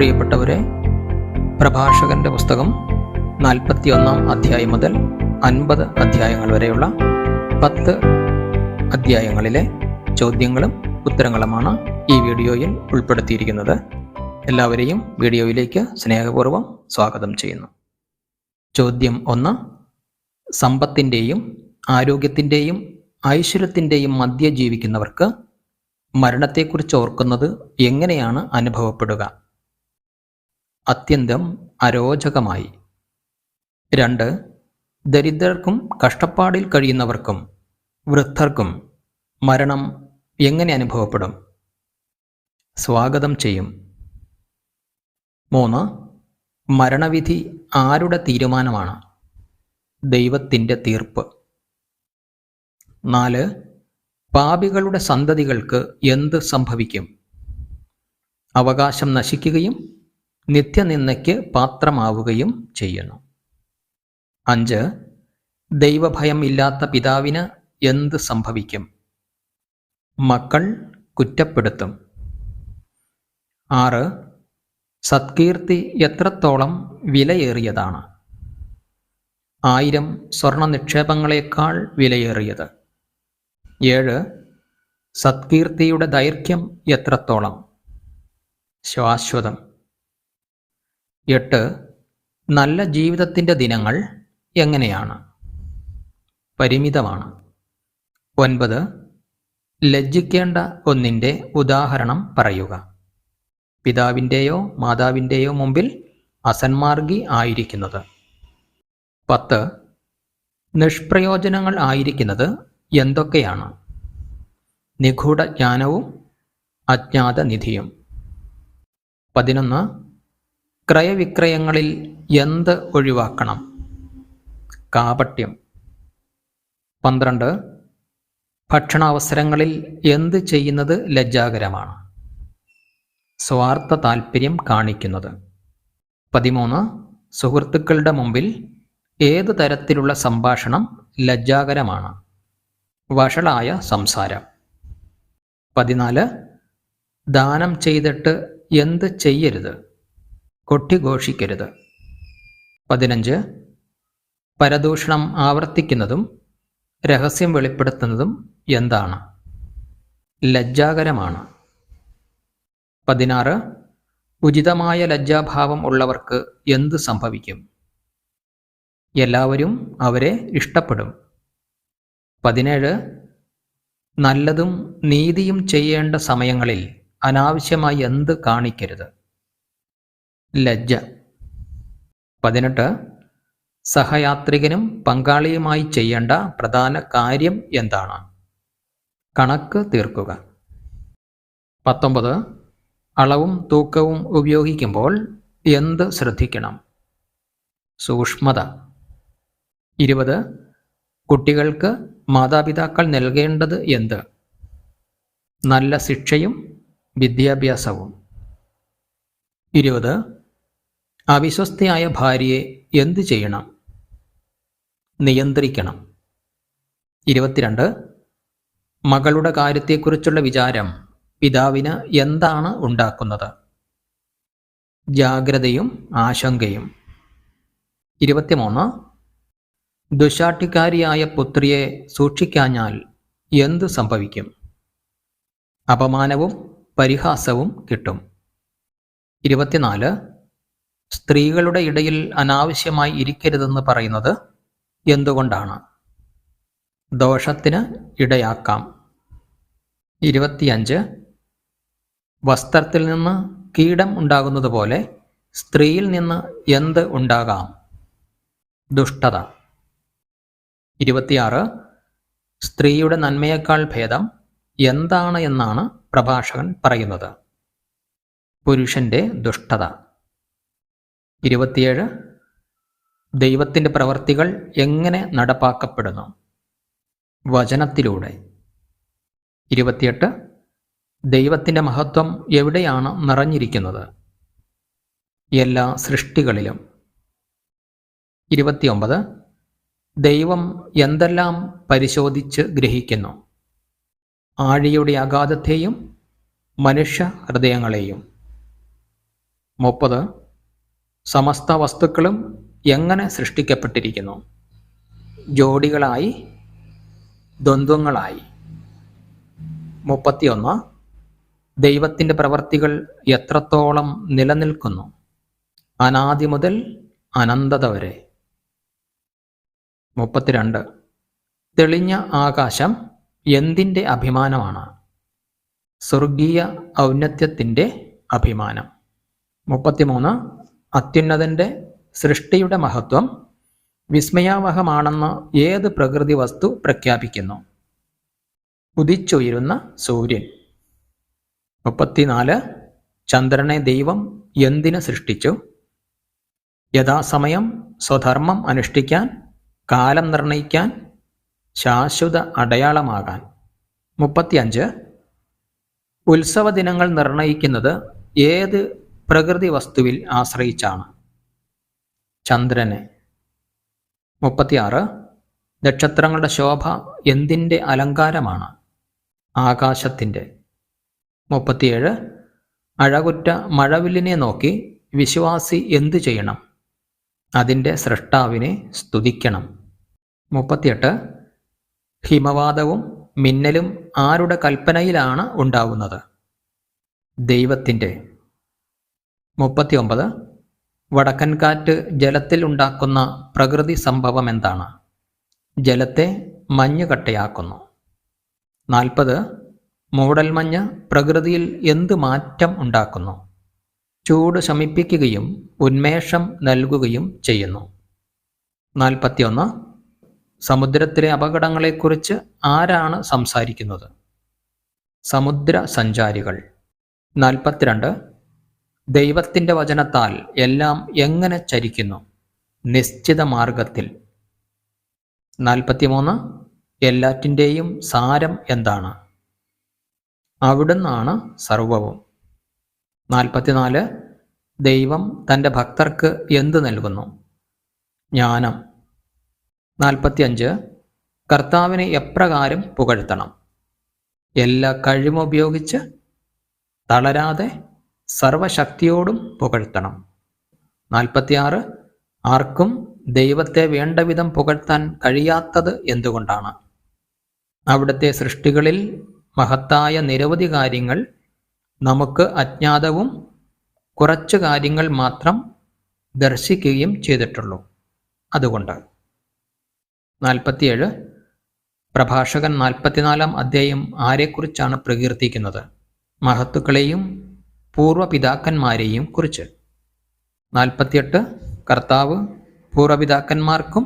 പ്രിയപ്പെട്ടവരെ പ്രഭാഷകന്റെ പുസ്തകം നാൽപ്പത്തിയൊന്നാം അധ്യായം മുതൽ അൻപത് അധ്യായങ്ങൾ വരെയുള്ള പത്ത് അധ്യായങ്ങളിലെ ചോദ്യങ്ങളും ഉത്തരങ്ങളുമാണ് ഈ വീഡിയോയിൽ ഉൾപ്പെടുത്തിയിരിക്കുന്നത്. എല്ലാവരെയും വീഡിയോയിലേക്ക് സ്നേഹപൂർവം സ്വാഗതം ചെയ്യുന്നു. ചോദ്യം ഒന്ന് സമ്പത്തിന്റെയും ആരോഗ്യത്തിന്റെയും ഐശ്വര്യത്തിന്റെയും മധ്യ ജീവിക്കുന്നവർക്ക് മരണത്തെക്കുറിച്ച് ഓർക്കുന്നത് എങ്ങനെയാണ് അനുഭവപ്പെടുക? അത്യന്തം അരോചകമായി. രണ്ട് ദരിദ്രർക്കും കഷ്ടപ്പാടിൽ കഴിയുന്നവർക്കും വൃദ്ധർക്കും മരണം എങ്ങനെ അനുഭവപ്പെടും? സ്വാഗതം ചെയ്യും. മൂന്ന് മരണവിധി ആരുടെ തീരുമാനമാണ്? ദൈവത്തിന്റെ തീർപ്പ്. നാല് പാപികളുടെ സന്തതികൾക്ക് എന്ത് സംഭവിക്കും? അവകാശം നശിക്കുകയും നിത്യനിന്ദയ്ക്ക് പാത്രമാവുകയും ചെയ്യുന്നു. അഞ്ച് ദൈവഭയം ഇല്ലാത്ത പിതാവിന് എന്ത് സംഭവിക്കും? മക്കൾ കുറ്റപ്പെടുത്തും. ആറ് സത്കീർത്തി എത്രത്തോളം വിലയേറിയതാണ്? ആയിരം സ്വർണ നിക്ഷേപങ്ങളെക്കാൾ വിലയേറിയത്. ഏഴ് സത്കീർത്തിയുടെ ദൈർഘ്യം എത്രത്തോളം? ശാശ്വതം. എട്ട്. നല്ല ജീവിതത്തിന്റെ ദിനങ്ങൾ എങ്ങനെയാണ്? പരിമിതമാണ്. ഒൻപത്. ലജ്ജിക്കേണ്ട ഒന്നിന്റെ ഉദാഹരണം പറയുക. പിതാവിന്റെയോ മാതാവിന്റെയോ മുമ്പിൽ അസന്മാർഗി ആയിരിക്കുന്നത്. പത്ത്. നിഷ്പ്രയോജനങ്ങൾ ആയിരിക്കുന്നത് എന്തൊക്കെയാണ്? നിഗൂഢ ജ്ഞാനവും അജ്ഞാത നിധിയും പതിനൊന്ന്. ക്രയവിക്രയങ്ങളിൽ എന്ത് ഒഴിവാക്കണം? കാപട്യം. പന്ത്രണ്ട്. ഭക്ഷണാവസരങ്ങളിൽ എന്ത് ചെയ്യുന്നത് ലജ്ജാകരമാണ്? സ്വാർത്ഥ താൽപ്പര്യം കാണിക്കുന്നത്. പതിമൂന്ന്. സുഹൃത്തുക്കളുടെ മുമ്പിൽ ഏത് തരത്തിലുള്ള സംഭാഷണം ലജ്ജാകരമാണ്? വഷളായ സംസാരം. പതിനാല്. ദാനം ചെയ്തിട്ട് എന്ത് ചെയ്യരുത്? കൊട്ടിഘോഷിക്കരുത്. പതിനഞ്ച്. പരദൂഷണം ആവർത്തിക്കുന്നതും രഹസ്യം വെളിപ്പെടുത്തുന്നതും എന്താണ്? ലജ്ജാകരമാണ്. പതിനാറ്. ഉചിതമായ ലജ്ജാഭാവം ഉള്ളവർക്ക് എന്ത് സംഭവിക്കും? എല്ലാവരും അവരെ ഇഷ്ടപ്പെടും. പതിനേഴ്. നല്ലതും നീതിയും ചെയ്യേണ്ട സമയങ്ങളിൽ അനാവശ്യമായി എന്ത് കാണിക്കരുത്? ലജ്ജ. പതിനെട്ട്. സഹയാത്രികനും പങ്കാളിയുമായി ചെയ്യേണ്ട പ്രധാന കാര്യം എന്താണ്? കണക്ക് തീർക്കുക. പത്തൊമ്പത്. അളവും തൂക്കവും ഉപയോഗിക്കുമ്പോൾ എന്ത് ശ്രദ്ധിക്കണം? സൂക്ഷ്മത. ഇരുപത്. കുട്ടികൾക്ക് മാതാപിതാക്കൾ നൽകേണ്ടത് എന്ത്? നല്ല ശിക്ഷയും വിദ്യാഭ്യാസവും. ഇരുപത്. അവിശ്വസ്തയായ ഭാര്യയെ എന്തു ചെയ്യണം? നിയന്ത്രിക്കണം. ഇരുപത്തിരണ്ട്. മകളുടെ കാര്യത്തെക്കുറിച്ചുള്ള വിചാരം പിതാവിന് എന്താണ് ഉണ്ടാക്കുന്നത്? ജാഗ്രതയും ആശങ്കയും. ഇരുപത്തിമൂന്ന്. ദുശാട്ടിക്കാരിയായ പുത്രിയെ സൂക്ഷിക്കാഞ്ഞാൽ എന്തു സംഭവിക്കും? അപമാനവും പരിഹാസവും കിട്ടും. ഇരുപത്തിനാല്. സ്ത്രീകളുടെ ഇടയിൽ അനാവശ്യമായി ഇരിക്കരുതെന്ന് പറയുന്നത് എന്തുകൊണ്ടാണ്? ദോഷത്തിന് ഇടയാക്കാം. ഇരുപത്തിയഞ്ച്. വസ്ത്രത്തിൽ നിന്ന് കീടം ഉണ്ടാകുന്നത് പോലെ സ്ത്രീയിൽ നിന്ന് എന്ത് ഉണ്ടാകാം? ദുഷ്ടത. ഇരുപത്തിയാറ്. സ്ത്രീയുടെ നന്മയേക്കാൾ ഭേദം എന്താണ് എന്നാണ് പ്രഭാഷകൻ പറയുന്നത്. പുരുഷന്റെ ദുഷ്ടത. ഇരുപത്തിയേഴ്. ദൈവത്തിന്റെ പ്രവർത്തികൾ എങ്ങനെ നടപ്പാക്കപ്പെടുന്നു? വചനത്തിലൂടെ. ഇരുപത്തിയെട്ട്. ദൈവത്തിന്റെ മഹത്വം എവിടെയാണ് നിറഞ്ഞിരിക്കുന്നത്? എല്ലാ സൃഷ്ടികളിലും. ഇരുപത്തിയൊമ്പത്. ദൈവം എന്തെല്ലാം പരിശോധിച്ച് ഗ്രഹിക്കുന്നു? ആഴിയുടെ അഗാധത്തെയും മനുഷ്യ ഹൃദയങ്ങളെയും. മുപ്പത്. സമസ്ത വസ്തുക്കളും എങ്ങനെ സൃഷ്ടിക്കപ്പെട്ടിരിക്കുന്നു? ജോഡികളായി ദ്വന്ദ്വങ്ങളായി. മുപ്പത്തിയൊന്ന്. ദൈവത്തിന്റെ പ്രവർത്തികൾ എത്രത്തോളം നിലനിൽക്കുന്നു? അനാദി മുതൽ അനന്തത വരെ. മുപ്പത്തിരണ്ട്. തെളിഞ്ഞ ആകാശം എന്തിന്റെ അഭിമാനമാണ്? സ്വർഗീയ ഔന്നത്യത്തിന്റെ അഭിമാനം. മുപ്പത്തിമൂന്ന്. അത്യുന്നതന്റെ സൃഷ്ടിയുടെ മഹത്വം വിസ്മയാവഹമാണെന്ന് ഏത് പ്രകൃതി വസ്തു പ്രഖ്യാപിക്കുന്നു? ഉദിച്ചുയരുന്ന സൂര്യൻ. മുപ്പത്തിനാല് ചന്ദ്രനെ ദൈവം എന്തിന് സൃഷ്ടിച്ചു? യഥാസമയം സ്വധർമ്മം അനുഷ്ഠിക്കാൻ കാലം നിർണയിക്കാൻ ശാശ്വത അടയാളമാകാൻ. മുപ്പത്തിയഞ്ച് ഉത്സവ ദിനങ്ങൾ നിർണയിക്കുന്നത് ഏത് പ്രകൃതി വസ്തുവിൽ ആശ്രയിച്ചാണ്. ചന്ദ്രനെ മുപ്പത്തിയാറ്. നക്ഷത്രങ്ങളുടെ ശോഭ എന്തിന്റെ അലങ്കാരമാണ്? ആകാശത്തിന്റെ മുപ്പത്തിയേഴ്. അഴകുറ്റ മഴവില്ലിനെ നോക്കി വിശ്വാസി എന്തു ചെയ്യണം? അതിന്റെ സൃഷ്ടാവിനെ സ്തുതിക്കണം. മുപ്പത്തിയെട്ട്. ഹിമവാദവും മിന്നലും ആരുടെ കൽപ്പനയിലാണ് ഉണ്ടാവുന്നത്? ദൈവത്തിന്റെ മുപ്പത്തിയൊമ്പത്. വടക്കൻ കാറ്റ് ജലത്തിൽ ഉണ്ടാക്കുന്ന പ്രകൃതി സംഭവം എന്താണ്? ജലത്തെ മഞ്ഞുകട്ടയാക്കുന്നു നാൽപ്പത്. മൂടൽമഞ്ഞ് പ്രകൃതിയിൽ എന്ത് മാറ്റം ഉണ്ടാക്കുന്നു? ചൂട് ശമിപ്പിക്കുകയും ഉന്മേഷം നൽകുകയും ചെയ്യുന്നു. നാൽപ്പത്തിയൊന്ന്. സമുദ്രത്തിലെ അപകടങ്ങളെക്കുറിച്ച് ആരാണ് സംസാരിക്കുന്നത്? സമുദ്ര സഞ്ചാരികൾ നാൽപ്പത്തിരണ്ട്. ദൈവത്തിന്റെ വചനത്താൽ എല്ലാം എങ്ങനെ ചരിക്കുന്നു? നിശ്ചിത മാർഗത്തിൽ. നാൽപ്പത്തിമൂന്ന്. എല്ലാറ്റിന്റെയും സാരം എന്താണ്? അവിടുന്നാണ് സർവവും. നാൽപ്പത്തിനാല്. ദൈവം തന്റെ ഭക്തർക്ക് എന്ത് നൽകുന്നു? ജ്ഞാനം. നാൽപ്പത്തിയഞ്ച്. കർത്താവിനെ എപ്രകാരം പുകഴ്ത്തണം? എല്ലാ കഴിവുപയോഗിച്ച് തളരാതെ സർവശക്തിയോടും പുകഴ്ത്തണം. നാൽപ്പത്തിയാറ് ആർക്കും ദൈവത്തെ വേണ്ടവിധം പുകഴ്ത്താൻ കഴിയാത്തത് എന്തുകൊണ്ടാണ്? അവിടുത്തെ സൃഷ്ടികളിൽ മഹത്തായ നിരവധി കാര്യങ്ങൾ നമുക്ക് അജ്ഞാതവും കുറച്ച് കാര്യങ്ങൾ മാത്രം ദർശിക്കുകയും ചെയ്തിട്ടുള്ളൂ. അതുകൊണ്ട് നാൽപ്പത്തിയേഴ് പ്രഭാഷകൻ നാൽപ്പത്തിനാലാം അധ്യായം ആരെക്കുറിച്ചാണ് പ്രകീർത്തിക്കുന്നത്? മഹത്തുക്കളെയും പൂർവപിതാക്കന്മാരെയും കുറിച്ച്. നാൽപ്പത്തിയെട്ട് കർത്താവ് പൂർവപിതാക്കന്മാർക്കും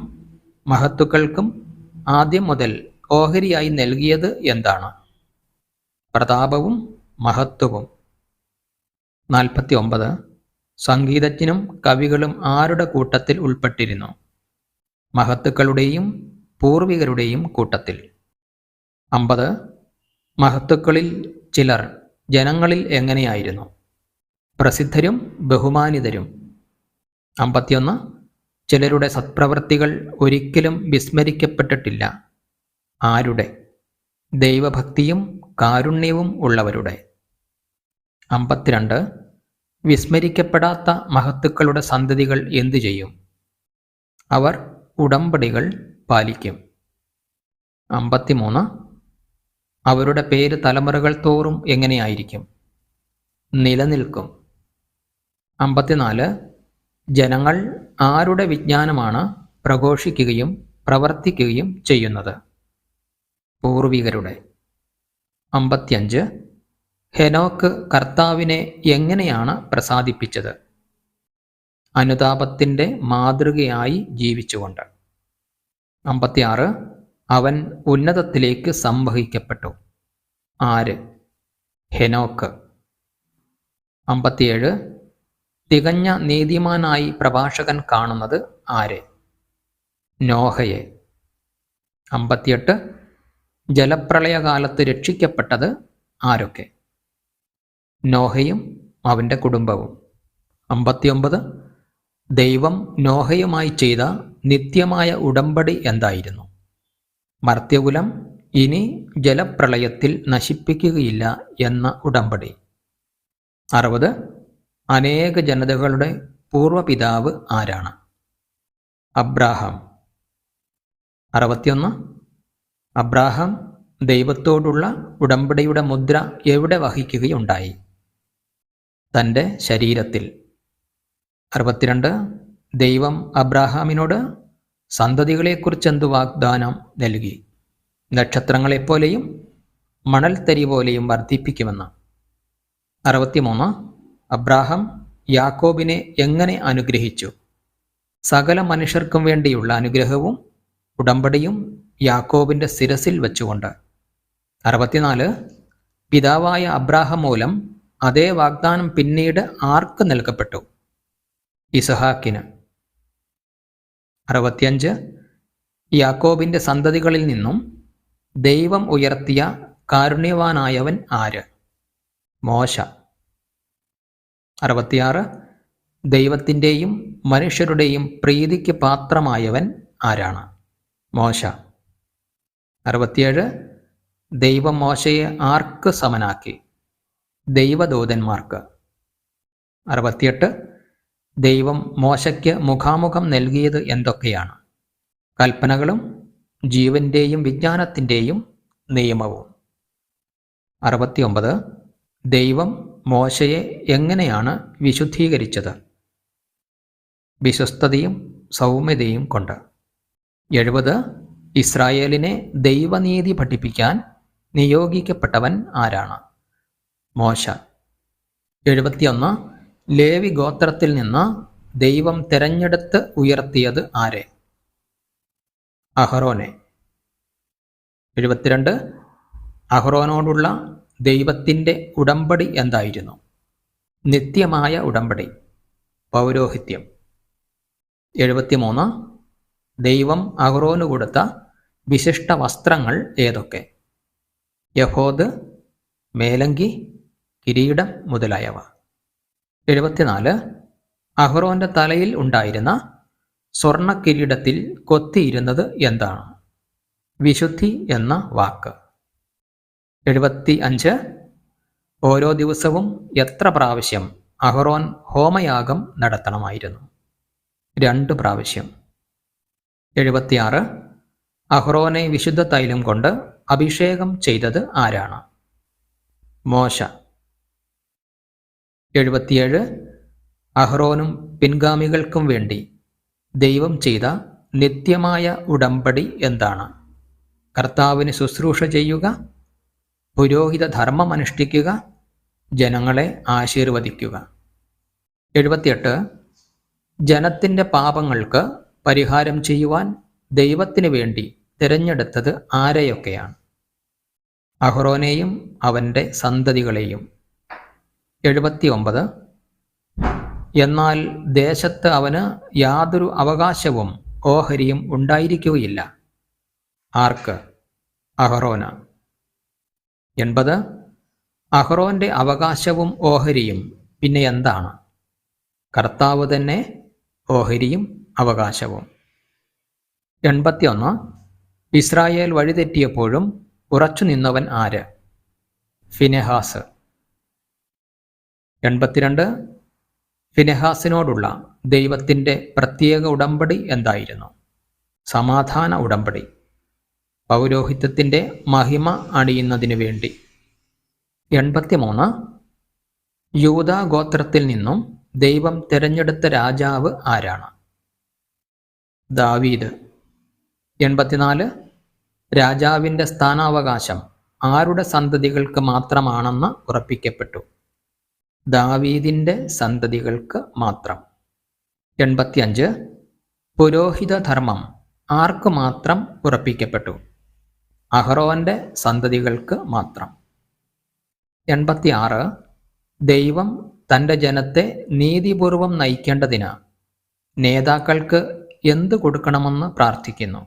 മഹത്തുക്കൾക്കും ആദ്യം മുതൽ ഓഹരിയായി നൽകിയത് എന്താണ്? പ്രതാപവും മഹത്വവും. നാൽപ്പത്തി ഒമ്പത് സംഗീതജ്ഞനും കവികളും ആരുടെ കൂട്ടത്തിൽ ഉൾപ്പെട്ടിരുന്നു? മഹത്തുക്കളുടെയും പൂർവികരുടെയും കൂട്ടത്തിൽ. അമ്പത് മഹത്തുക്കളിൽ ചിലർ ജനങ്ങളിൽ എങ്ങനെയായിരുന്നു? പ്രസിദ്ധരും ബഹുമാനിതരും. അമ്പത്തിയൊന്ന്. ചിലരുടെ സത്പ്രവൃത്തികൾ ഒരിക്കലും വിസ്മരിക്കപ്പെട്ടിട്ടില്ല. ആരുടെ? ദൈവഭക്തിയും കാരുണ്യവും ഉള്ളവരുടെ. അമ്പത്തിരണ്ട്. വിസ്മരിക്കപ്പെടാത്ത മഹത്തുക്കളുടെ സന്തതികൾ എന്തു ചെയ്യും? അവർ ഉടമ്പടികൾ പാലിക്കും. അമ്പത്തിമൂന്ന്. അവരുടെ പേര് തലമുറകൾ തോറും എങ്ങനെയായിരിക്കും? നിലനിൽക്കും. അമ്പത്തിനാല്. ജനങ്ങൾ ആരുടെ വിജ്ഞാനമാണ് പ്രഘോഷിക്കുകയും പ്രവർത്തിക്കുകയും ചെയ്യുന്നത്? പൂർവികരുടെ. അമ്പത്തിയഞ്ച്. ഹെനോക്ക് കർത്താവിനെ എങ്ങനെയാണ് പ്രസാദിപ്പിച്ചത്? അനുതാപത്തിന്റെ മാതൃകയായി ജീവിച്ചുകൊണ്ട്. അമ്പത്തിയാറ്. അവൻ ഉന്നതത്തിലേക്ക് സംവഹിക്കപ്പെട്ടു. ആര്? ഹെനോക്ക്. അമ്പത്തിയേഴ്. തികഞ്ഞ നീതിമാനായി പ്രഭാഷകൻ കാണുന്നത് ആരെ? നോഹയെ. അമ്പത്തിയെട്ട്. ജലപ്രളയകാലത്ത് രക്ഷിക്കപ്പെട്ടത് ആരൊക്കെ? നോഹയും അവന്റെ കുടുംബവും. അമ്പത്തിയൊമ്പത്. ദൈവം നോഹയുമായി ചെയ്ത നിത്യമായ ഉടമ്പടി എന്തായിരുന്നു? മർത്യകുലം ഇനി ജലപ്രളയത്തിൽ നശിപ്പിക്കുകയില്ല എന്ന ഉടമ്പടി. അറുപത്. അനേക ജനതകളുടെ പൂർവപിതാവ് ആരാണ്? അബ്രാഹാം. അറുപത്തിയൊന്ന്. അബ്രാഹാം ദൈവത്തോടുള്ള ഉടമ്പടിയുടെ മുദ്ര എവിടെ വഹിക്കുകയുണ്ടായി? തന്റെ ശരീരത്തിൽ. അറുപത്തിരണ്ട്. ദൈവം അബ്രാഹാമിനോട് സന്തതികളെക്കുറിച്ച് എന്ത് വാഗ്ദാനം നൽകി? നക്ഷത്രങ്ങളെപ്പോലെയും മണൽത്തരി പോലെയും വർദ്ധിപ്പിക്കുമെന്ന്. അറുപത്തിമൂന്ന്. അബ്രാഹം യാക്കോബിനെ എങ്ങനെ അനുഗ്രഹിച്ചു? സകല മനുഷ്യർക്കും വേണ്ടിയുള്ള അനുഗ്രഹവും ഉടമ്പടിയും യാക്കോബിന്റെ ശിരസിൽ വെച്ചുകൊണ്ട്. അറുപത്തിനാല് പിതാവായ അബ്രാഹം മൂലം അതേ വാഗ്ദാനം പിന്നീട് ആർക്ക് നൽകപ്പെട്ടു? ഇസഹാക്കിന്. അറുപത്തിയഞ്ച് യാക്കോബിന്റെ സന്തതികളിൽ നിന്നും ദൈവം ഉയർത്തിയ കാരുണ്യവാനായവൻ ആര്? മോശ. അറുപത്തിയാറ്. ദൈവത്തിന്റെയും മനുഷ്യരുടെയും പ്രീതിക്ക് പാത്രമായവൻ ആരാണ്? മോശ. അറുപത്തിയേഴ്. ദൈവം മോശയെ ആർക്ക് സമനാക്കി? ദൈവദൂതന്മാർക്ക്. അറുപത്തിയെട്ട്. ദൈവം മോശയ്ക്ക് മുഖാമുഖം നൽകിയത് എന്തൊക്കെയാണ്? കൽപ്പനകളും ജീവന്റെയും വിജ്ഞാനത്തിന്റെയും നിയമവും. അറുപത്തിയൊമ്പത്. ദൈവം മോശയെ എങ്ങനെയാണ് വിശുദ്ധീകരിച്ചത്? വിശ്വസ്തതയും സൗമ്യതയും കൊണ്ട്. എഴുപത്. ഇസ്രായേലിനെ ദൈവനീതി പഠിപ്പിക്കാൻ നിയോഗിക്കപ്പെട്ടവൻ ആരാണ്? മോശ. എഴുപത്തിയൊന്ന്. ലേവി ഗോത്രത്തിൽ നിന്ന് ദൈവം തിരഞ്ഞെടുത്ത് ഉയർത്തിയത് ആരെ? അഹ്റോനെ എഴുപത്തിരണ്ട്. അഹ്റോനോടുള്ള ദൈവത്തിന്റെ ഉടമ്പടി എന്തായിരുന്നു? നിത്യമായ ഉടമ്പടി. പൗരോഹിത്യം. എഴുപത്തിമൂന്ന്. ദൈവം അഹ്റോന് കൊടുത്ത വിശിഷ്ട വസ്ത്രങ്ങൾ ഏതൊക്കെ? യഹോദ് മേലങ്കി കിരീടം മുതലായവ. എഴുപത്തിനാല്. അഹ്റോന്റെ തലയിൽ ഉണ്ടായിരുന്ന സ്വർണ കിരീടത്തിൽ കൊത്തിയിരുന്നത് എന്താണ്? വിശുദ്ധി എന്ന വാക്ക്. എഴുപത്തി അഞ്ച് ഓരോ ദിവസവും എത്ര പ്രാവശ്യം അഹ്റോൻ ഹോമയാഗം നടത്തണമായിരുന്നു? രണ്ട് പ്രാവശ്യം. എഴുപത്തിയാറ്. അഹ്റോനെ വിശുദ്ധ തൈലം കൊണ്ട് അഭിഷേകം ചെയ്തത് ആരാണ്? മോശ. എഴുപത്തിയേഴ്. അഹ്റോനും പിൻഗാമികൾക്കും വേണ്ടി ദൈവം ചെയ്ത നിത്യമായ ഉടമ്പടി എന്താണ്? കർത്താവിന് ശുശ്രൂഷ ചെയ്യുക പുരോഹിത ധർമ്മം അനുഷ്ഠിക്കുക ജനങ്ങളെ ആശീർവദിക്കുക. എഴുപത്തിയെട്ട് ജനത്തിന്റെ പാപങ്ങൾക്ക് പരിഹാരം ചെയ്യുവാൻ ദൈവത്തിന് വേണ്ടി തിരഞ്ഞെടുത്തത് ആരെയൊക്കെയാണ്? അഹ്റോനെയും അവന്റെ സന്തതികളെയും. എഴുപത്തി ഒമ്പത് എന്നാൽ ദേശത്ത് അവന് യാതൊരു അവകാശവും ഓഹരിയും ഉണ്ടായിരിക്കുകയില്ല. ആർക്ക്? അഹ്റോന. എൺപത്. അഹ്റോന്റെ അവകാശവും ഓഹരിയും പിന്നെ എന്താണ്? കർത്താവ് തന്നെ ഓഹരിയും അവകാശവും. എൺപത്തിയൊന്ന്. ഇസ്രായേൽ വഴിതെറ്റിയപ്പോഴും ഉറച്ചു നിന്നവൻ ആര്? ഫിനെഹാസ്. എൺപത്തിരണ്ട്. ഫിനെഹാസിനോടുള്ള ദൈവത്തിന്റെ പ്രത്യേക ഉടമ്പടി എന്തായിരുന്നു? സമാധാന ഉടമ്പടി. പൗരോഹിത്യത്തിന്റെ മഹിമ അണിയുന്നതിനു വേണ്ടി. എൺപത്തിമൂന്ന്. യൂത ഗോത്രത്തിൽ നിന്നും ദൈവം തിരഞ്ഞെടുത്ത രാജാവ് ആരാണ്? ദാവീദ്. എൺപത്തിനാല്. രാജാവിന്റെ സ്ഥാനാവകാശം ആരുടെ സന്തതികൾക്ക് മാത്രമാണെന്ന് ഉറപ്പിക്കപ്പെട്ടു. ദാവീദിന്റെ സന്തതികൾക്ക് മാത്രം. എൺപത്തിയഞ്ച്. പുരോഹിതധർമ്മം ആർക്ക് മാത്രം ഉറപ്പിക്കപ്പെട്ടു? അഹ്റോന്റെ സന്തതികൾക്ക് മാത്രം. എൺപത്തിയാറ്. ദൈവം തന്റെ ജനത്തെ നീതിപൂർവം നയിക്കേണ്ടതിന് നേതാക്കൾക്ക് എന്ത് കൊടുക്കണമെന്ന് പ്രാർത്ഥിക്കുന്നു?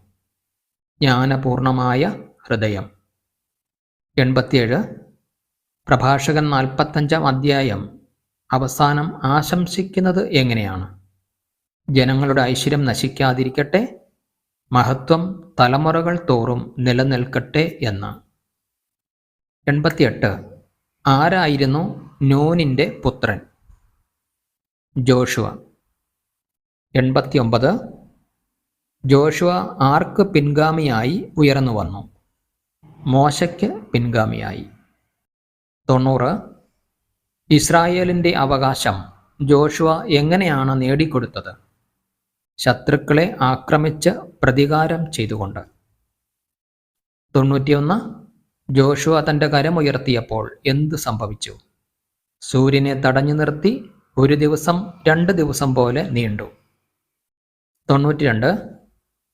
ജ്ഞാനപൂർണമായ ഹൃദയം. എൺപത്തിയേഴ്. പ്രഭാഷകൻ നാൽപ്പത്തഞ്ചാം അധ്യായം അവസാനം ആശംസിക്കുന്നത് എങ്ങനെയാണ്? ജനങ്ങളുടെ ഐശ്വര്യം നശിക്കാതിരിക്കട്ടെ മഹത്വം തലമുറകൾ തോറും നിലനിൽക്കട്ടെ എന്ന്. എൺപത്തിയെട്ട്. ആരായിരുന്നു നൂനിന്റെ പുത്രൻ? ജോഷുവ. എൺപത്തിയൊമ്പത്. ജോഷുവ ആർക്ക് പിൻഗാമിയായി ഉയർന്നു വന്നു? മോശയ്ക്ക് പിൻഗാമിയായി. തൊണ്ണൂറ്. ഇസ്രായേലിന്റെ അവകാശം ജോഷുവ എങ്ങനെയാണ് നേടിക്കൊടുത്തത്? ശത്രുക്കളെ ആക്രമിച്ച് പ്രതികാരം ചെയ്തുകൊണ്ട്. തൊണ്ണൂറ്റിയൊന്ന്. ജോഷുവ തന്റെ കരമുയർത്തിയപ്പോൾ എന്ത് സംഭവിച്ചു? സൂര്യനെ തടഞ്ഞു നിർത്തി ഒരു ദിവസം രണ്ട് ദിവസം പോലെ നീണ്ടു. തൊണ്ണൂറ്റിരണ്ട്.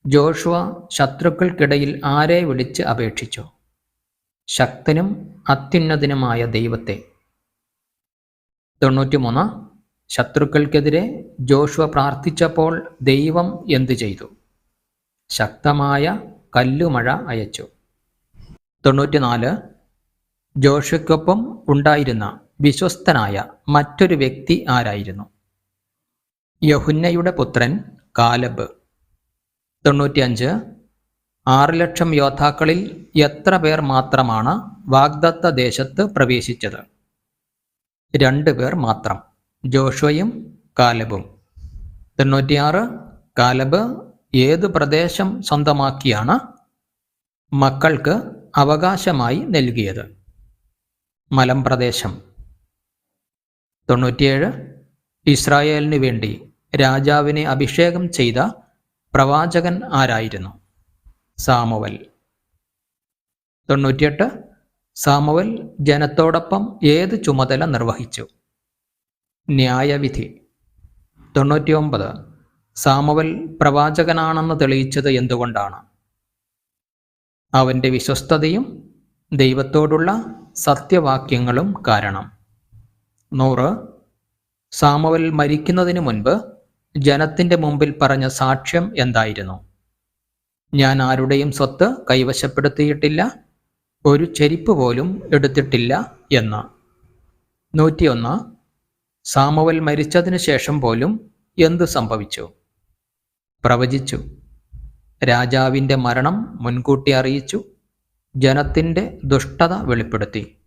ജോഷുവ ശത്രുക്കൾക്കിടയിൽ ആരെ വിളിച്ച് അപേക്ഷിച്ചു? ശക്തനും അത്യുന്നതനുമായ ദൈവത്തെ. തൊണ്ണൂറ്റിമൂന്ന്. ശത്രുക്കൾക്കെതിരെ ജോഷുവ പ്രാർത്ഥിച്ചപ്പോൾ ദൈവം എന്തു ചെയ്തു? ശക്തമായ കല്ലുമഴ അയച്ചു. തൊണ്ണൂറ്റിനാല്. ജോഷയ്ക്കൊപ്പം ഉണ്ടായിരുന്ന വിശ്വസ്തനായ മറ്റൊരു വ്യക്തി ആരായിരുന്നു? യഹുന്നയുടെ പുത്രൻ കാലബ്. തൊണ്ണൂറ്റിയഞ്ച്. ആറ് ലക്ഷം യോദ്ധാക്കളിൽ എത്ര പേർ മാത്രമാണ് വാഗ്ദത്ത ദേശത്ത് പ്രവേശിച്ചത്? രണ്ടു പേർ മാത്രം. ജോഷുവയും കാലബും. തൊണ്ണൂറ്റിയാറ് കാലബ് ഏത് പ്രദേശം സ്വന്തമാക്കിയാണ്? മക്കൾക്ക് അവകാശമായി നൽകിയത്. മലമ്പ്രദേശം. തൊണ്ണൂറ്റിയേഴ് ഇസ്രായേലിന് വേണ്ടി രാജാവിനെ അഭിഷേകം ചെയ്ത പ്രവാചകൻ ആരായിരുന്നു? സാമുവൽ. തൊണ്ണൂറ്റിയെട്ട് സാമുവൽ ജനത്തോടൊപ്പം ഏത് ചുമതല നിർവഹിച്ചു? ന്യായവിധി. തൊണ്ണൂറ്റിയൊമ്പത്. സാമുവൽ പ്രവാചകനാണെന്ന് തെളിയിച്ചത് എന്തുകൊണ്ടാണ്? അവന്റെ വിശ്വസ്തതയും ദൈവത്തോടുള്ള സത്യവാക്യങ്ങളും കാരണം. നൂറ്. സാമുവൽ മരിക്കുന്നതിന് മുൻപ് ജനത്തിന്റെ മുമ്പിൽ പറഞ്ഞ സാക്ഷ്യം എന്തായിരുന്നു? ഞാൻ ആരുടെയും സ്വത്ത് കൈവശപ്പെടുത്തിയിട്ടില്ല ഒരു ചെരിപ്പ് പോലും എടുത്തിട്ടില്ല എന്ന്. നൂറ്റിയൊന്ന്. സാമുവൽ മരിച്ചതിന് ശേഷം പോലും എന്തു സംഭവിച്ചു? പ്രവചിച്ചു. രാജാവിന്റെ മരണം മുൻകൂട്ടി അറിയിച്ചു. ജനത്തിന്റെ ദുഷ്ടത വെളിപ്പെടുത്തി.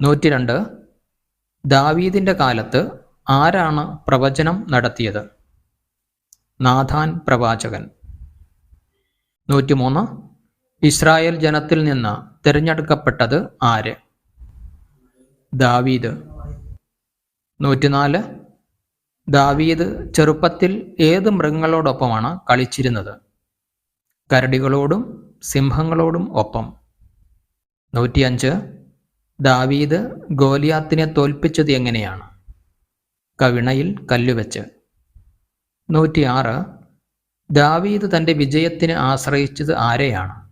നൂറ്റിരണ്ട്. ദാവീദിന്റെ കാലത്ത് ആരാണ് പ്രവചനം നടത്തിയത്? നാഥാൻ പ്രവാചകൻ. നൂറ്റിമൂന്ന്. ഇസ്രായേൽ ജനത്തിൽ നിന്ന് തിരഞ്ഞെടുക്കപ്പെട്ടത് ആര്? ദാവീദ്. നൂറ്റിനാല്. ദാവീദ് ചെറുപ്പത്തിൽ ഏത് മൃഗങ്ങളോടൊപ്പമാണ് കളിച്ചിരുന്നത്? കരടികളോടും സിംഹങ്ങളോടും ഒപ്പം. നൂറ്റിയഞ്ച്. ദാവീദ് ഗോലിയാത്തിനെ തോൽപ്പിച്ചത് എങ്ങനെയാണ്? കവിണയിൽ കല്ലുവെച്ച്. നൂറ്റിയാറ്. ദാവീദ് തന്റെ വിജയത്തിന് ആശ്രയിച്ചത് ആരെയാണ്?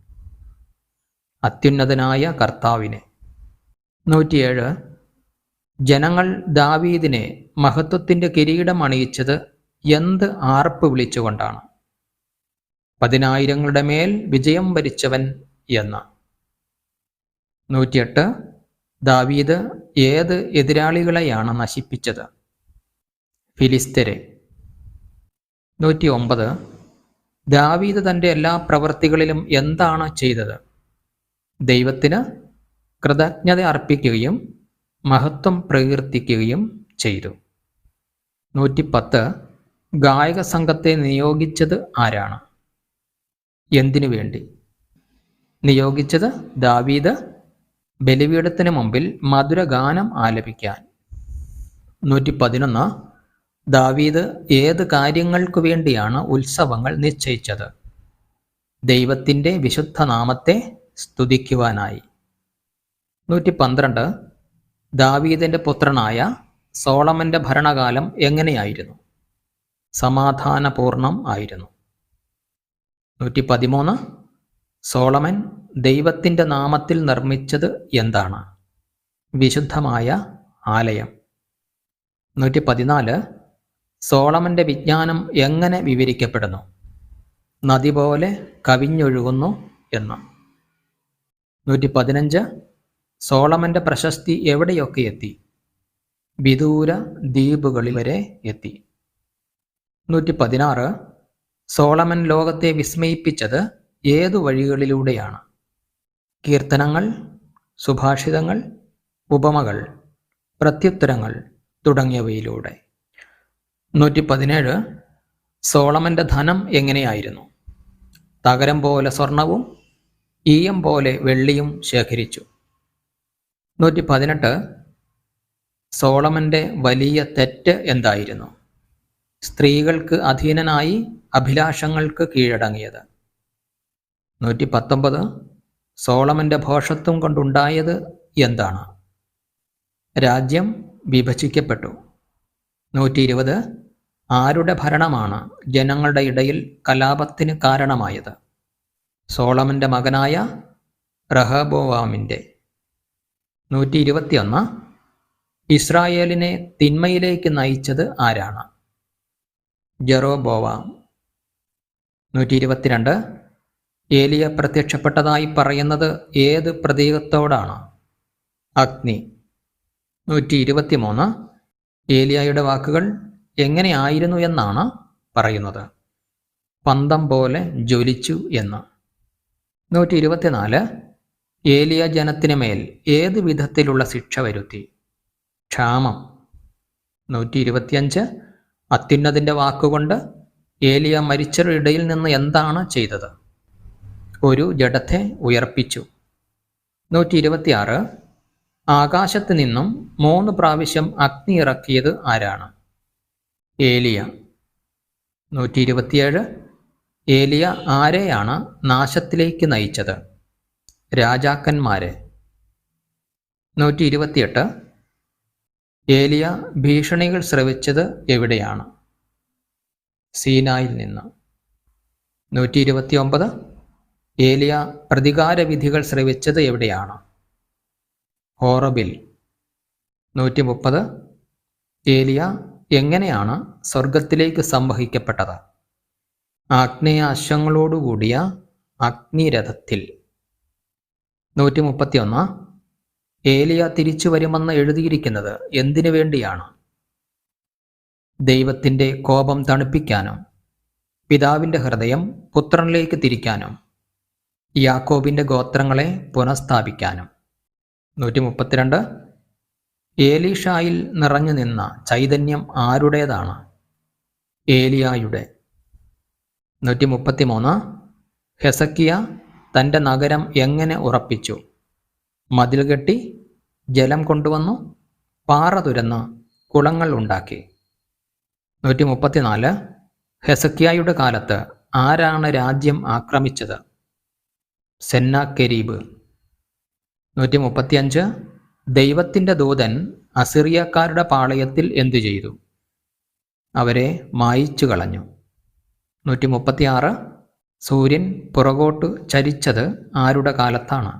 അത്യുന്നതനായ കർത്താവിനെ. നൂറ്റിയേഴ്. ജനങ്ങൾ ദാവീദിനെ മഹത്വത്തിന്റെ കിരീടം അണിയിച്ചത് എന്ത് ആർപ്പ് വിളിച്ചുകൊണ്ടാണ്? പതിനായിരങ്ങളുടെ മേൽ വിജയം വരിച്ചവൻ എന്ന. നൂറ്റിയെട്ട്. ദാവീദ് ഏത് എതിരാളികളെയാണ് നശിപ്പിച്ചത്? ഫിലിസ്തരെ നൂറ്റി ഒമ്പത് ദാവീദ് തന്റെ എല്ലാ പ്രവൃത്തികളിലും എന്താണ് ചെയ്തത്? ദൈവത്തിന് കൃതജ്ഞത അർപ്പിക്കുകയും മഹത്വം പ്രകീർത്തിക്കുകയും ചെയ്തു. നൂറ്റിപ്പത്ത് ഗായക സംഘത്തെ നിയോഗിച്ചത് ആരാണ്? എന്തിനു വേണ്ടി? നിയോഗിച്ചത് ദാവീദ്. ബലിപീഠത്തിന് മുമ്പിൽ മധുരഗാനം ആലപിക്കാൻ. നൂറ്റി പതിനൊന്ന് ദാവീദ് ഏത് കാര്യങ്ങൾക്കു വേണ്ടിയാണ് ഉത്സവങ്ങൾ നിശ്ചയിച്ചത്? ദൈവത്തിന്റെ വിശുദ്ധ നാമത്തെ സ്തുതിക്കുവാനായി. നൂറ്റി പന്ത്രണ്ട് ദാവീദിന്റെ പുത്രനായ സോളമന്റെ ഭരണകാലം എങ്ങനെയായിരുന്നു? സമാധാനപൂർണം ആയിരുന്നു. നൂറ്റി പതിമൂന്ന് സോളമൻ ദൈവത്തിന്റെ നാമത്തിൽ നിർമ്മിച്ചത് എന്താണ്? വിശുദ്ധമായ ആലയം. നൂറ്റി പതിനാല് സോളമന്റെ വിജ്ഞാനം എങ്ങനെ വിവരിക്കപ്പെടുന്നു? നദി പോലെ കവിഞ്ഞൊഴുകുന്നു എന്ന്. നൂറ്റി പതിനഞ്ച് സോളമന്റെ പ്രശസ്തി എവിടെയൊക്കെ എത്തി? വിദൂര ദ്വീപുകളിൽ വരെ എത്തി. നൂറ്റി പതിനാറ് സോളമൻ ലോകത്തെ വിസ്മയിപ്പിച്ചത് ഏതു വഴികളിലൂടെയാണ്? കീർത്തനങ്ങൾ സുഭാഷിതങ്ങൾ ഉപമകൾ പ്രത്യുത്തരങ്ങൾ തുടങ്ങിയവയിലൂടെ. നൂറ്റി പതിനേഴ് സോളമന്റെ ധനം എങ്ങനെയായിരുന്നു? തകരം പോലെ സ്വർണവും ഈയം പോലെ വെള്ളിയും ശേഖരിച്ചു. നൂറ്റി പതിനെട്ട് സോളമന്റെ വലിയ തെറ്റ് എന്തായിരുന്നു? സ്ത്രീകൾക്ക് അധീനനായി അഭിലാഷങ്ങൾക്ക് കീഴടങ്ങിയത്. നൂറ്റി പത്തൊമ്പത് സോളമന്റെ ഭോഷത്വം കൊണ്ടുണ്ടായത് എന്താണ്? രാജ്യം വിഭജിക്കപ്പെട്ടു. നൂറ്റി ഇരുപത് ആരുടെ ഭരണമാണ് ജനങ്ങളുടെ ഇടയിൽ കലാപത്തിന് കാരണമായത്? സോളമന്റെ മകനായ റഹബോവാമിന്റെ നൂറ്റി ഇരുപത്തിയൊന്ന് ഇസ്രായേലിനെ തിന്മയിലേക്ക് നയിച്ചത് ആരാണ്? ജെറോബോവാം. നൂറ്റി ഇരുപത്തിരണ്ട് ഏലിയ പ്രത്യക്ഷപ്പെട്ടതായി പറയുന്നത് ഏത് പ്രതീകത്തോടാണ്? അഗ്നി. നൂറ്റി ഇരുപത്തിമൂന്ന് ഏലിയായുടെ വാക്കുകൾ എങ്ങനെയായിരുന്നു എന്നാണ് പറയുന്നത്. പന്തം പോലെ ജ്വലിച്ചു എന്ന്. നൂറ്റി ഇരുപത്തിനാല് ഏലിയ ജനത്തിന് മേൽ ഏത് വിധത്തിലുള്ള ശിക്ഷ വരുത്തി? ക്ഷാമം. നൂറ്റി ഇരുപത്തിയഞ്ച് അത്യുന്നതിന്റെ വാക്കുകൊണ്ട് ഏലിയ മരിച്ചവരിടയിൽ നിന്ന് എന്താണ് ചെയ്തത്? ഒരു ജഡത്തെ ഉയർപ്പിച്ചു. നൂറ്റി ഇരുപത്തിയാറ് ആകാശത്ത് നിന്നും മൂന്ന് പ്രാവശ്യം അഗ്നി ഇറക്കിയത് ആരാണ്? ഏലിയ. നൂറ്റി ഇരുപത്തിയേഴ് ഏലിയ ആരെയാണ് നാശത്തിലേക്ക് നയിച്ചത്? രാജാക്കന്മാരെ. നൂറ്റി ഇരുപത്തിയെട്ട് ഏലിയ ഭീഷണികൾ ശ്രവിച്ചത് എവിടെയാണ്? സീനായിൽ നിന്ന്. നൂറ്റി ഇരുപത്തി ഒമ്പത് ഏലിയ പ്രതികാരവിധികൾ ശ്രവിച്ചത് എവിടെയാണ്? ഹോറബിൽ. നൂറ്റി മുപ്പത് ഏലിയ എങ്ങനെയാണ് സ്വർഗത്തിലേക്ക് സംവഹിക്കപ്പെട്ടത്? ആഗ്നേയ അശ്വങ്ങളോടുകൂടിയ അഗ്നിരഥത്തിൽ. നൂറ്റി മുപ്പത്തിയൊന്ന് ഏലിയ തിരിച്ചു വരുമെന്ന് എഴുതിയിരിക്കുന്നത് എന്തിനു വേണ്ടിയാണ്? ദൈവത്തിന്റെ കോപം തണുപ്പിക്കാനും പിതാവിന്റെ ഹൃദയം പുത്രനിലേക്ക് തിരിക്കാനും യാക്കോബിന്റെ ഗോത്രങ്ങളെ പുനഃസ്ഥാപിക്കാനും. നൂറ്റി മുപ്പത്തിരണ്ട് ഏലീഷായിൽ നിറഞ്ഞു നിന്ന ചൈതന്യം ആരുടേതാണ്? ഏലിയായുടെ. നൂറ്റി മുപ്പത്തിമൂന്ന് ഹെസക്കിയ തന്റെ നഗരം എങ്ങനെ ഉറപ്പിച്ചു? മതിൽ കെട്ടി ജലം കൊണ്ടുവന്നു പാറ തുരന്ന് കുളങ്ങൾ ഉണ്ടാക്കി. നൂറ്റി മുപ്പത്തിനാല് ഹെസക്കിയായുടെ കാലത്ത് ആരാണ് രാജ്യം ആക്രമിച്ചത്? സെന്നാക്കെരീബ്. നൂറ്റി മുപ്പത്തിയഞ്ച് ദൈവത്തിന്റെ ദൂതൻ അസിറിയക്കാരുടെ പാളയത്തിൽ എന്തു ചെയ്തു? അവരെ മായിച്ചു കളഞ്ഞു നൂറ്റി മുപ്പത്തിയാറ് സൂര്യൻ പുറകോട്ട് ചരിച്ചത് ആരുടെ കാലത്താണ്?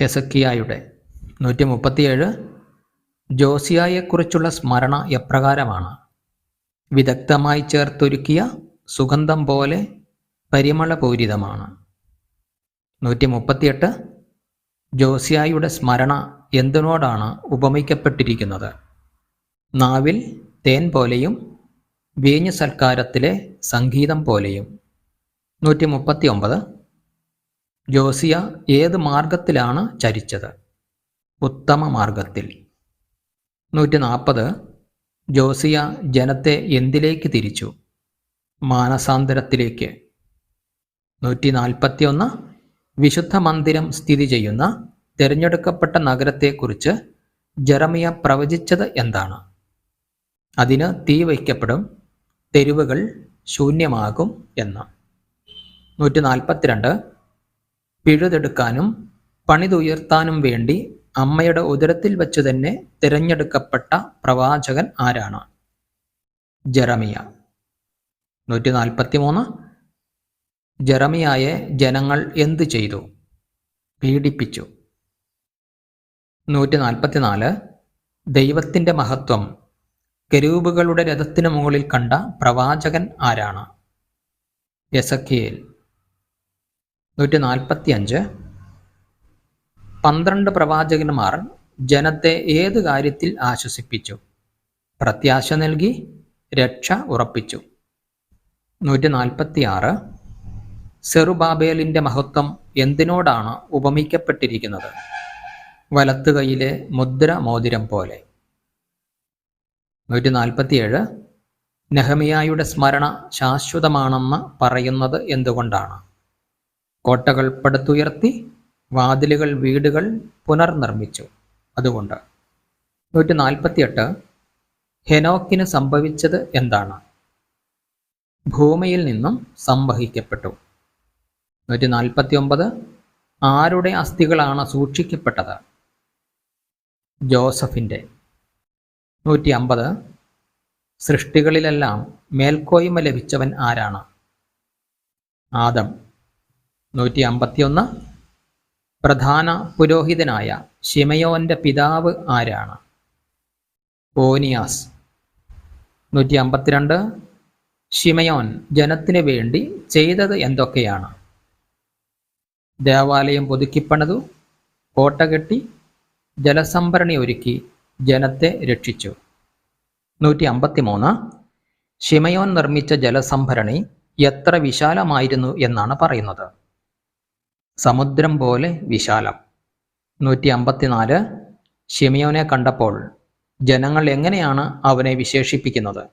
ഹെസക്കിയായുടെ നൂറ്റി മുപ്പത്തിയേഴ് ജോസിയായെക്കുറിച്ചുള്ള സ്മരണ എപ്രകാരമാണ്? വിദഗ്ധമായി ചേർത്തൊരുക്കിയ സുഗന്ധം പോലെ പരിമളപൂരിതമാണ് നൂറ്റി മുപ്പത്തിയെട്ട് ജോസിയായുടെ സ്മരണ എന്തിനോടാണ് ഉപമിക്കപ്പെട്ടിരിക്കുന്നത്? നാവിൽ തേൻ പോലെയും വീഞ്ഞു സൽക്കാരത്തിലെ സംഗീതം പോലെയും. നൂറ്റി മുപ്പത്തി ഒമ്പത് ജോസിയ ഏത് മാർഗത്തിലാണ് ചരിച്ചത്? ഉത്തമ മാർഗത്തിൽ. നൂറ്റി നാൽപ്പത് ജോസിയ ജനത്തെ എന്തിലേക്ക് തിരിച്ചു? മാനസാന്തരത്തിലേക്ക്. നൂറ്റി നാൽപ്പത്തിയൊന്ന് വിശുദ്ധ മന്ദിരം സ്ഥിതി ചെയ്യുന്ന തിരഞ്ഞെടുക്കപ്പെട്ട നഗരത്തെക്കുറിച്ച് ജെറമിയ പ്രവചിച്ചത് എന്താണ്? അതിന് തീ വയ്ക്കപ്പെടും തെരുവുകൾ ശൂന്യമാകും എന്ന്. നൂറ്റി നാൽപ്പത്തിരണ്ട് പിഴുതെടുക്കാനും പണിതുയർത്താനും വേണ്ടി അമ്മയുടെ ഉദരത്തിൽ വച്ച് തന്നെ തിരഞ്ഞെടുക്കപ്പെട്ട പ്രവാചകൻ ആരാണ്? ജെറമിയ. നൂറ്റി നാൽപ്പത്തി മൂന്ന് ജെറമിയായെ ജനങ്ങൾ എന്തു ചെയ്തു? പീഡിപ്പിച്ചു. നൂറ്റി നാൽപ്പത്തിനാല് ദൈവത്തിന്റെ മഹത്വം. കരൂപുകളുടെ രഥത്തിനു മുകളിൽ കണ്ട പ്രവാചകൻ ആരാണ്? യസക്കിയേൽ നൂറ്റി നാൽപ്പത്തി അഞ്ച് പന്ത്രണ്ട് പ്രവാചകന്മാർ ജനത്തെ ഏത് കാര്യത്തിൽ ആശ്വസിപ്പിച്ചു? പ്രത്യാശ നൽകി രക്ഷ ഉറപ്പിച്ചു. നൂറ്റി നാൽപ്പത്തി ആറ് സെറുബാബേലിന്റെ മഹത്വം എന്തിനോടാണ് ഉപമിക്കപ്പെട്ടിരിക്കുന്നത്? വലത്തുകൈയിലെ മുദ്ര മോതിരം പോലെ. നൂറ്റി നാൽപ്പത്തിയേഴ് നെഹമിയായുടെ സ്മരണ ശാശ്വതമാണെന്ന് പറയുന്നത് എന്തുകൊണ്ടാണ്? കോട്ടകൾ പടുത്തുയർത്തി വാതിലുകൾ വീടുകൾ പുനർനിർമ്മിച്ചു. അതുകൊണ്ട് നൂറ്റി നാൽപ്പത്തിയെട്ട് ഹെനോക്കിന് സംഭവിച്ചത് എന്താണ്? ഭൂമിയിൽ നിന്നും സംവഹിക്കപ്പെട്ടു. നൂറ്റി നാൽപ്പത്തി ഒമ്പത് ആരുടെ അസ്ഥികളാണ് സൂക്ഷിക്കപ്പെട്ടത്? ജോസഫിന്റെ. നൂറ്റി അമ്പത് സൃഷ്ടികളിലെല്ലാം മേൽക്കോയ്മ ലഭിച്ചവൻ ആരാണ്? ആദം. നൂറ്റി അമ്പത്തിയൊന്ന് പ്രധാന പുരോഹിതനായ ഷിമയോന്റെ പിതാവ് ആരാണ്? ഓനിയാസ്. നൂറ്റി അമ്പത്തിരണ്ട് ഷിമയോൻ ജനത്തിന് വേണ്ടി ചെയ്തത് എന്തൊക്കെയാണ്? ദേവാലയം പുതുക്കിപ്പണിതു കോട്ട കെട്ടി ജലസംഭരണി ഒരുക്കി ജനത്തെ രക്ഷിച്ചു. നൂറ്റി അമ്പത്തിമൂന്ന് ഷിമയോൻ നിർമ്മിച്ച ജലസംഭരണി എത്ര വിശാലമായിരുന്നു എന്നാണ് പറയുന്നത്? സമുദ്രം പോലെ വിശാലം. നൂറ്റി അമ്പത്തിനാല് ഷിമിയോനെ കണ്ടപ്പോൾ ജനങ്ങൾ എങ്ങനെയാണ് അവനെ വിശേഷിപ്പിക്കുന്നത്?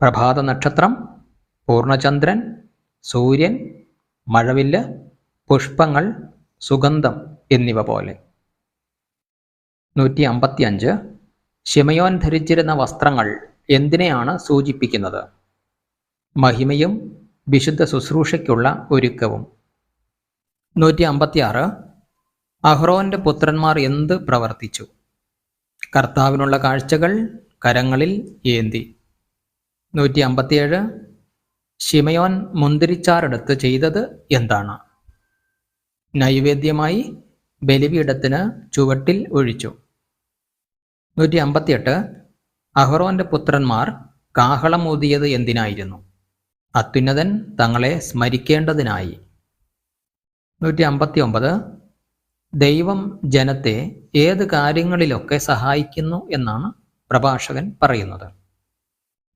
പ്രഭാത നക്ഷത്രം പൂർണചന്ദ്രൻ സൂര്യൻ മഴവില്ല് പുഷ്പങ്ങൾ സുഗന്ധം എന്നിവ പോലെ. നൂറ്റി അമ്പത്തിയഞ്ച് ഷിമയോൻ ധരിച്ചിരുന്ന വസ്ത്രങ്ങൾ എന്തിനെയാണ് സൂചിപ്പിക്കുന്നത്? മഹിമയും വിശുദ്ധ ശുശ്രൂഷയ്ക്കുള്ള ഒരുക്കവും. നൂറ്റി അമ്പത്തി ആറ് അഹ്റോന്റെ പുത്രന്മാർ എന്ത് പ്രവർത്തിച്ചു? കർത്താവിനുള്ള കാഴ്ചകൾ കരങ്ങളിൽ ഏന്തി. നൂറ്റി അമ്പത്തിയേഴ് ഷിമയോൻ മുന്തിരിച്ചാറെടുത്ത് ചെയ്തത് എന്താണ്? നൈവേദ്യമായി ബലിപീഠത്തിന് ചുവട്ടിൽ ഒഴിച്ചു. നൂറ്റി അമ്പത്തിയെട്ട് അഹ്റോന്റെ പുത്രന്മാർ കാഹളം ഊതിയത് എന്തിനായിരുന്നു? അത്യുന്നതൻ തങ്ങളെ സ്മരിക്കേണ്ടതിനായി. നൂറ്റി അമ്പത്തി ഒമ്പത് ദൈവം ജനത്തെ ഏത് കാര്യങ്ങളിലൊക്കെ സഹായിക്കുന്നു എന്നാണ് പ്രഭാഷകൻ പറയുന്നത്.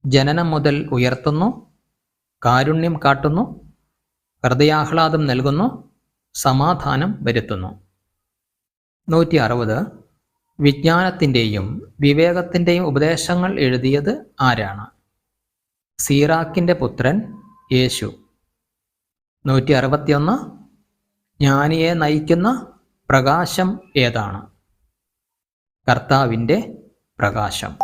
ജനനം മുതൽ ഉയർത്തുന്നു കാരുണ്യം കാട്ടുന്നു ഹൃദയാഹ്ലാദം നൽകുന്നു സമാധാനം വരുത്തുന്നു. നൂറ്റി അറുപത് വിജ്ഞാനത്തിന്റെയും വിവേകത്തിന്റെയും ഉപദേശങ്ങൾ എഴുതിയത് ആരാണ്? സീറാക്കിന്റെ പുത്രൻ യേശു. നൂറ്റി അറുപത്തിയൊന്ന് ജ്ഞാനിയെ നയിക്കുന്ന പ്രകാശം ഏതാണ്? കർത്താവിന്റെ പ്രകാശം.